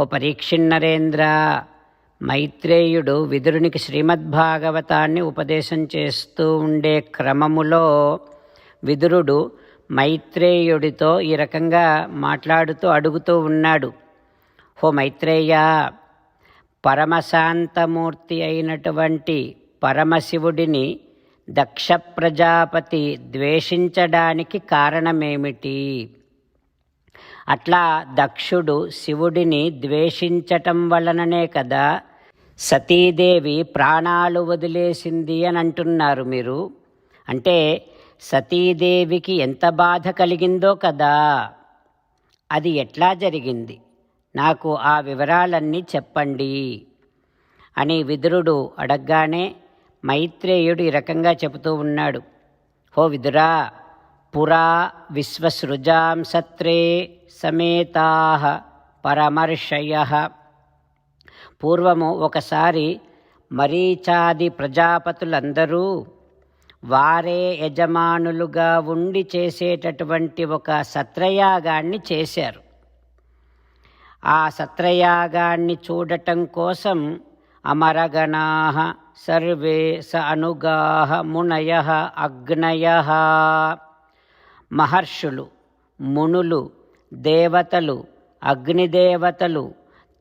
ఓ పరీక్షిన్నరేంద్ర మైత్రేయుడు విదురునికి శ్రీమద్భాగవతాన్ని ఉపదేశం చేస్తూ ఉండే క్రమములో విదురుడు మైత్రేయుడితో ఈ రకంగా మాట్లాడుతూ అడుగుతూ ఉన్నాడు. హో మైత్రేయ పరమశాంతమూర్తి అయినటువంటి పరమశివుడిని దక్ష ప్రజాపతి ద్వేషించడానికి కారణమేమిటి? అట్లా దక్షుడు శివుడిని ద్వేషించటం వలననే కదా సతీదేవి ప్రాణాలు వదిలేసింది అని అంటున్నారు మీరు. అంటే సతీదేవికి ఎంత బాధ కలిగిందో కదా. అది ఎట్లా జరిగింది? నాకు ఆ వివరాలన్నీ చెప్పండి. అని విదురుడు అడగగానే మైత్రేయుడు ఈ రకంగా చెబుతూ ఉన్నాడు. హో విదురా పురా విశ్వసృజాం సత్రే సమేతా పరమర్షయ పూర్వము ఒకసారి మరీచాది ప్రజాపతులందరూ వారే యజమానులుగా ఉండి చేసేటటువంటి ఒక సత్రయాగాన్ని చేశారు. ఆ సత్రయాగాన్ని చూడటం కోసం అమరగణా సర్వే స అనుగా మునయ అగ్నయ మహర్షులు మునులు దేవతలు అగ్నిదేవతలు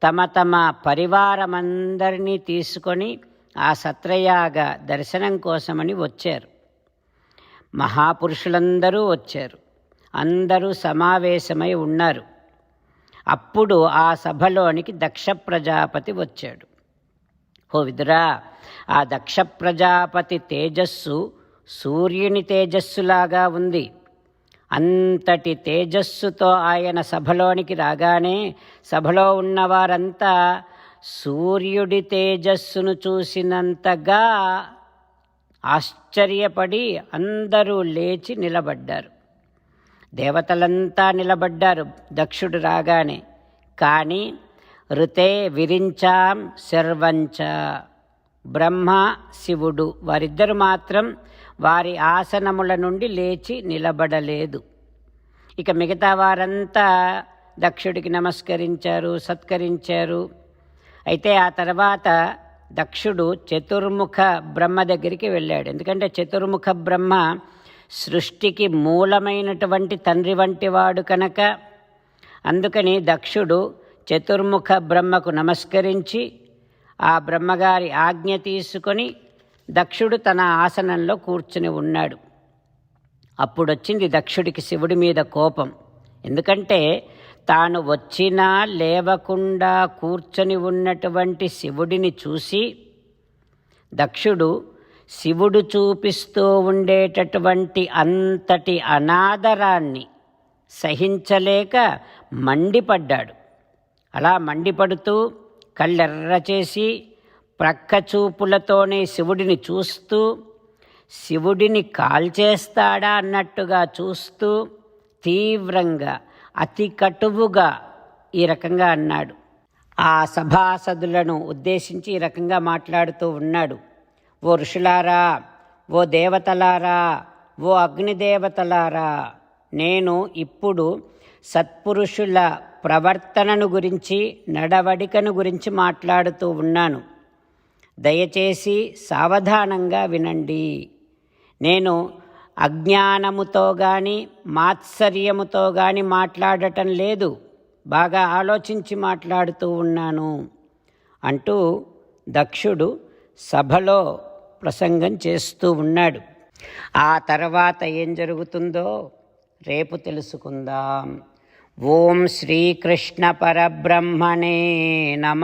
తమ తమ పరివారమందరినీ తీసుకొని ఆ సత్రయాగ దర్శనం కోసమని వచ్చారు. మహాపురుషులందరూ వచ్చారు. అందరూ సమావేశమై ఉన్నారు. అప్పుడు ఆ సభలోనికి దక్ష ప్రజాపతి వచ్చాడు. ఓ విదురా ఆ దక్ష ప్రజాపతి తేజస్సు సూర్యుని తేజస్సులాగా ఉంది. అంతటి తేజస్సుతో ఆయన సభలోనికి రాగానే సభలో ఉన్నవారంతా సూర్యుడి తేజస్సును చూసినంతగా ఆశ్చర్యపడి అందరూ లేచి నిలబడ్డారు. దేవతలంతా నిలబడ్డారు దక్షుడు రాగానే. కానీ ఋతే విరించాం శర్వంచ. బ్రహ్మ శివుడు వారిద్దరు మాత్రం వారి ఆసనముల నుండి లేచి నిలబడలేదు. ఇక మిగతా వారంతా దక్షుడికి నమస్కరించారు సత్కరించారు. అయితే ఆ తర్వాత దక్షుడు చతుర్ముఖ బ్రహ్మ దగ్గరికి వెళ్ళాడు. ఎందుకంటే చతుర్ముఖ బ్రహ్మ సృష్టికి మూలమైనటువంటి తండ్రి వంటి వాడు కనుక అందుకని దక్షుడు చతుర్ముఖ బ్రహ్మకు నమస్కరించి ఆ బ్రహ్మగారి ఆజ్ఞ తీసుకొని దక్షుడు తన ఆసనంలో కూర్చుని ఉన్నాడు. అప్పుడొచ్చింది దక్షుడికి శివుడి మీద కోపం. ఎందుకంటే తాను వచ్చినా లేవకుండా కూర్చొని ఉన్నటువంటి శివుడిని చూసి దక్షుడు శివుడు చూపిస్తూ ఉండేటటువంటి అంతటి అనాదరాన్ని సహించలేక మండిపడ్డాడు. అలా మండిపడుతూ కళ్ళెర్ర చేసి ప్రక్కచూపులతోనే శివుడిని చూస్తూ శివుడిని కాల్చేస్తాడా అన్నట్టుగా చూస్తూ తీవ్రంగా అతి కటువుగా ఈ రకంగా అన్నాడు. ఆ సభాసదులను ఉద్దేశించి ఈ రకంగా మాట్లాడుతూ ఉన్నాడు. ఓ ఋషులారా ఓ దేవతలారా ఓ అగ్నిదేవతలారా నేను ఇప్పుడు సత్పురుషుల ప్రవర్తనను గురించి నడవడికను గురించి మాట్లాడుతూ ఉన్నాను. దయచేసి సావధానంగా వినండి. నేను అజ్ఞానముతో కానీ మాత్సర్యముతో కానీ మాట్లాడటం లేదు. బాగా ఆలోచించి మాట్లాడుతూ ఉన్నాను. అంటూ దక్షుడు సభలో ప్రసంగం చేస్తూ ఉన్నాడు. ఆ తర్వాత ఏం జరుగుతుందో రేపు తెలుసుకుందాం. ఓం శ్రీకృష్ణ పరబ్రహ్మణే నమ.